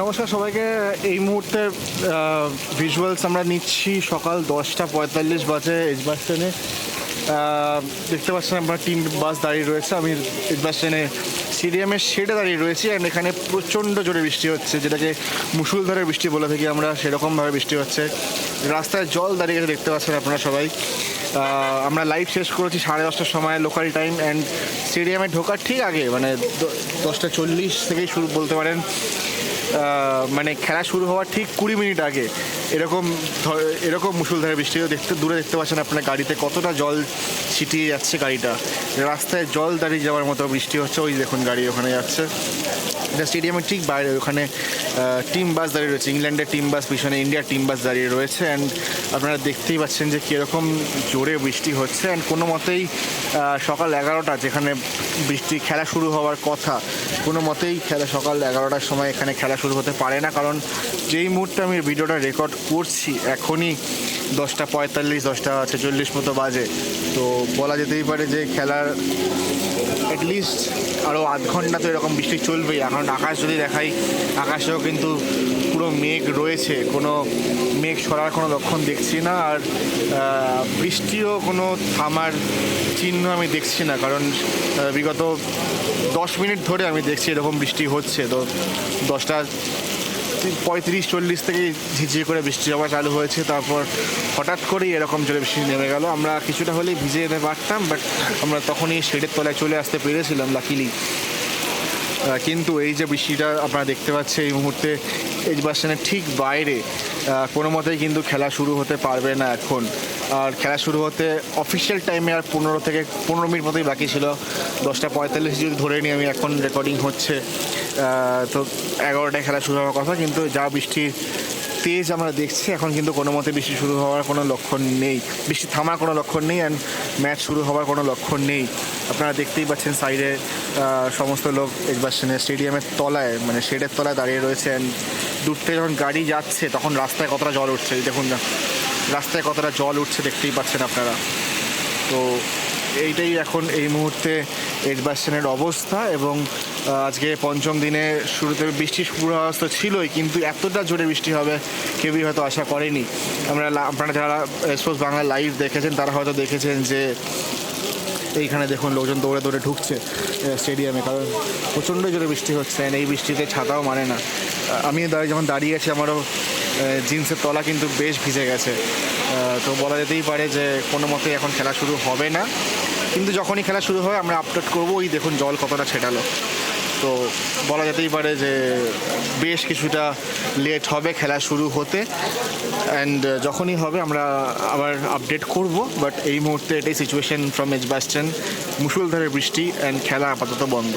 নমস্কার সবাইকে। এই মুহূর্তে ভিজুয়ালস আমরা নিচ্ছি সকাল দশটা পঁয়তাল্লিশ বাজে এজ বাস স্ট্যান্ডে আহ, দেখতে পাচ্ছেন আমরা তিন বাস দাঁড়িয়ে রয়েছে। আমি এজ বাস স্ট্যান্ডে স্টেডিয়ামের শেডে দাঁড়িয়ে রয়েছি অ্যান্ড এখানে প্রচণ্ড জোরে বৃষ্টি হচ্ছে যেটাকে মুসুলধারে বৃষ্টি বলে থাকি আমরা সেরকমভাবে বৃষ্টি হচ্ছে। রাস্তায় জল দাঁড়িয়ে গেছে দেখতে পাচ্ছেন আপনারা সবাই। আমরা লাইভ শেষ করেছি সাড়ে দশটার সময় লোকাল টাইম অ্যান্ড স্টেডিয়ামে ঢোকার ঠিক আগে মানে দশটা চল্লিশ থেকেই শুরু বলতে পারেন। মানে খেলা শুরু হওয়ার ঠিক কুড়ি মিনিট আগে এরকম এরকম মুসুলধারে বৃষ্টি দেখতে দূরে দেখতে পাচ্ছেন আপনার গাড়িতে কতটা জল ছিটিয়ে যাচ্ছে গাড়িটা। রাস্তায় জল দাঁড়িয়ে যাওয়ার মতো বৃষ্টি হচ্ছে, ওই দেখুন গাড়ি ওখানে যাচ্ছে। এটা স্টেডিয়ামের ঠিক বাইরে, ওখানে টিম বাস দাঁড়িয়ে রয়েছে, ইংল্যান্ডের টিম বাস পিছনে ইন্ডিয়ার টিম বাস দাঁড়িয়ে রয়েছে। অ্যান্ড আপনারা দেখতেই পাচ্ছেন যে কীরকম জোরে বৃষ্টি হচ্ছে। অ্যান্ড কোনো মতেই সকাল এগারোটা যেখানে বৃষ্টি, খেলা শুরু হওয়ার কথা, কোনো মতেই খেলা সকাল এগারোটার সময় এখানে খেলা শুরু হতে পারে না কারণ যেই মুহূর্তে আমি ভিডিওটা রেকর্ড করছি এখনই দশটা পঁয়তাল্লিশ, দশটা ছেচল্লিশ মতো বাজে। তো বলা যেতেই পারে যে খেলার অ্যাটলিস্ট আরও আধ ঘণ্টা তো এরকম বৃষ্টি চলবেই। এখন আকাশ যদি দেখাই, আকাশেও কিন্তু পুরো মেঘ রয়েছে। কোনো মেঘ সরার কোনো লক্ষণ দেখছি না। আর বৃষ্টিও কোনো থামার চিহ্ন আমি দেখছি না। কারণ বিগত দশ মিনিট ধরে আমি দেখছি এরকম বৃষ্টি হচ্ছে। তো দশটা পঁয়ত্রিশ, চল্লিশ থেকে ঝিঝিয়ে করে বৃষ্টি হওয়া চালু হয়েছে। তারপর হঠাৎ করেই এরকম জোরে বৃষ্টি নেমে গেল। আমরা কিছুটা হলেই ভিজে যেতে পারতাম বাট আমরা তখনই শেডের তলায় চলে আসতে পেরেছিলাম লাকিলি কিন্তু এই যে বৃষ্টিটা আপনারা দেখতে পাচ্ছেন এই মুহূর্তে, এই বাস ঠিক বাইরে কোনো মতেই কিন্তু খেলা শুরু হতে পারবে না এখন। আর খেলা শুরু হতে অফিসিয়াল টাইমে আর পনেরো থেকে, পনেরো মিনিট মতোই বাকি ছিল। দশটা পঁয়তাল্লিশ যদি ধরে নিই, আমি এখন রেকর্ডিং হচ্ছে তো এগারোটায় খেলা শুরু হওয়ার কথা, কিন্তু যা বৃষ্টির তেজ আমরা দেখছি, এখন কিন্তু কোনো মতে বৃষ্টি শুরু হওয়ার কোনো লক্ষণ নেই। বৃষ্টি থামার কোনো লক্ষণ নেই অ্যান্ড ম্যাচ শুরু হওয়ার কোনো লক্ষণ নেই। আপনারা দেখতেই পাচ্ছেন সাইডে সমস্ত লোক একবার স্টেডিয়ামের তলায় মানে শেডের তলায় দাঁড়িয়ে রয়েছে অ্যান্ড দূর থেকে যখন গাড়ি যাচ্ছে, তখন রাস্তায় কতটা জল উঠছে দেখুন না, রাস্তায় কতটা জল উঠছে, দেখতেই পাচ্ছেন আপনারা। তো এইটাই এখন এই মুহূর্তে এডবাস্টনের অবস্থা এবং আজকে পঞ্চম দিনে শুরুতে বৃষ্টির পূর্বাভাস তো ছিলই, কিন্তু এতটা জোরে বৃষ্টি হবে কেউই হয়তো আশা করেনি। আমরা আপনারা যারা স্পোর্টস বাংলা লাইভ দেখেছেন, তারা হয়তো দেখেছেন যে এইখানে দেখুন লোকজন দৌড়ে দৌড়ে ঢুকছে স্টেডিয়ামে কারণ প্রচণ্ড জোরে বৃষ্টি হচ্ছে এই বৃষ্টিতে ছাতাও মানে না। আমি দাঁড়িয়ে যখন দাঁড়িয়ে আছি, আমারও জিন্সের তলা কিন্তু বেশ ভিজে গেছে। তো বলা যেতেই পারে যে কোনো মতে এখন খেলা শুরু হবে না। কিন্তু যখনই খেলা শুরু হয়, আমরা আপডেট করব। ওই দেখুন জল কতটা ছেটালো। তো বলা যেতেই পারে যে বেশ কিছুটা লেট হবে খেলা শুরু হতে। অ্যান্ড যখনই হবে, আমরা আবার আপডেট করব। বাট এই মুহূর্তে এটাই সিচুয়েশন ফ্রম এজ বাস্টেন মুসুলধারে বৃষ্টি অ্যান্ড খেলা আপাতত বন্ধ।